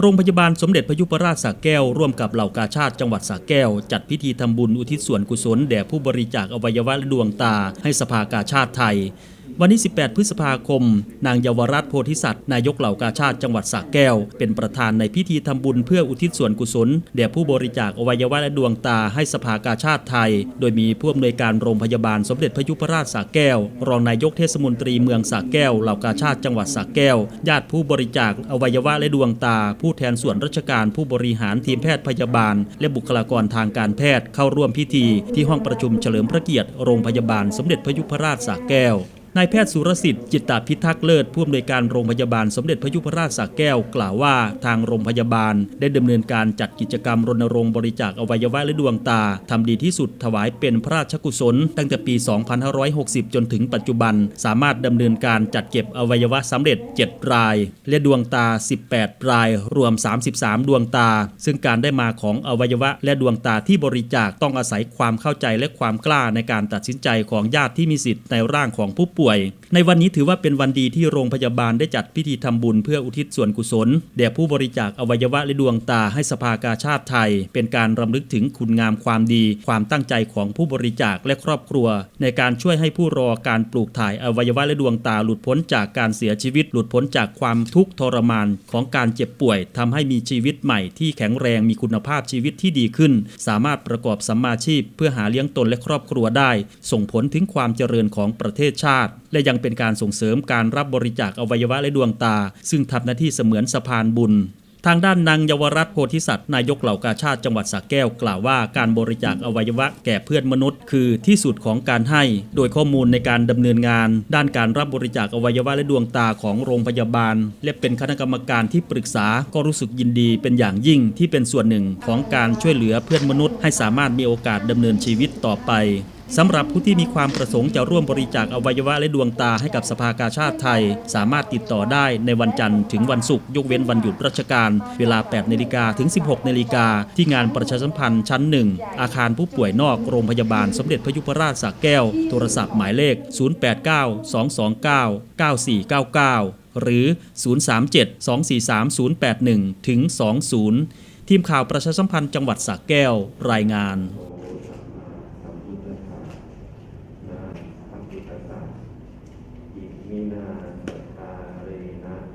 โรงพยาบาลสมเด็จพยุพราชสระแก้ว ร่วมกับเหล่ากาชาติจังหวัดสระแก้ว จัดพิธีทำบุญอุทิศส่วนกุศลแด่ผู้บริจาคอวัยวะและดวงตา ให้สภากาชาติไทย วันที่ 18 พฤษภาคม นางเยาวรัตน์โพธิสัตว์นายกเหล่ากาชาติจังหวัดสระแก้ว เป็นประธานในพิธีทำบุญเพื่ออุทิศส่วนกุศลแด่ผู้บริจาคอวัยวะและดวงตาให้สภากาชาติไทย โดยมีผู้อำนวยการโรงพยาบาลสมเด็จพยุพราชสระแก้ว รองนายกเทศมนตรีเมืองสระแก้วเหล่ากาชาติจังหวัดสระแก้ว ญาติผู้บริจาคอวัยวะและดวงตา ผู้แทนส่วนราชการผู้บริหารทีมแพทย์พยาบาล และบุคลากรทางการแพทย์เข้าร่วมพิธี ที่ห้องประชุมเฉลิมพระเกียรติโรงพยาบาลสมเด็จพยุพราชสระแก้ว นายแพทย์สุรสิทธิ์จิตตพิทักษ์เลิศผู้อำนวยการโรงพยาบาลสมเด็จพระยุพราชสระแก้วกล่าวว่า ทางโรงพยาบาลได้ดำเนินการจัดกิจกรรมรณรงค์บริจาคอวัยวะและดวงตาทำดีที่สุดถวายเป็นพระราชกุศล ตั้งแต่ปี 2560 จนถึงปัจจุบัน สามารถดำเนินการจัดเก็บอวัยวะสำเร็จ 7 ราย และดวงตา 18 ราย รวม 33 ดวงตา ซึ่งการได้มาของอวัยวะและดวงตาที่บริจาคต้องอาศัยความเข้าใจและความกล้าในการตัดสินใจของญาติที่มีสิทธิ์ในร่างของผู้ป่วยในวันนี้ถือว่าเป็นวันดีที่โรงพยาบาลได้จัดพิธีทำบุญเพื่ออุทิศส่วนกุศล แด่ผู้บริจาคอวัยวะและดวงตาให้สภากาชาติไทย เป็นการรำลึกถึงคุณงามความดี ความตั้งใจของผู้บริจาคและครอบครัว ในการช่วยให้ผู้รอการปลูกถ่ายอวัยวะและดวงตาหลุดพ้นจากการเสียชีวิต หลุดพ้นจากความทุกข์ทรมานของการเจ็บป่วยทำให้มีชีวิตใหม่ที่แข็งแรงมีคุณภาพชีวิตที่ดีขึ้น สามารถประกอบสัมมาชีพ เพื่อหาเลี้ยงตนและครอบครัวได้ ส่งผลถึงความเจริญของประเทศชาติและยังเป็นการส่งเสริมการรับบริจาคอวัยวะและดวงตา ซึ่งทำหน้าที่เสมือนสะพานบุญทางด้านนางเยาวรัตน์โพธิสัตว์นายกเหล่ากาชาติจังหวัดสระแก้วกล่าวว่าการบริจาคอวัยวะแก่เพื่อนมนุษย์ คือที่สุดของการให้ โดยข้อมูลในการดำเนินงาน ด้านการรับบริจาคอวัยวะและดวงตาของโรงพยาบาล และเป็นคณะกรรมการที่ปรึกษาก็รู้สึกยินดีเป็นอย่างยิ่งที่เป็นส่วนหนึ่งของการช่วยเหลือเพื่อนมนุษย์ ให้สามารถมีโอกาสดำเนินชีวิตต่อไป สำหรับผู้ที่มีความประสงค์จะร่วมบริจาคอวัยวะและดวงตาให้กับสภากาชาติไทย สามารถติดต่อได้ในวันจันทร์ถึงวันศุกร์ยกเว้นวันหยุดราชการ เวลา 8นาฬิกาถึง 16นาฬิกาที่งานประชาสัมพันธ์ชั้น 1 อาคารผู้ป่วยนอกโรงพยาบาลสมเด็จพระยุพราชสระแก้ว โทรศัพท์หมายเลข 089 229 9499 หรือ 037 243 081ถึง20 ทีมข่าวประชาสัมพันธ์จังหวัดสระแก้วรายงาน ตตะอิมินาสตาเรนะ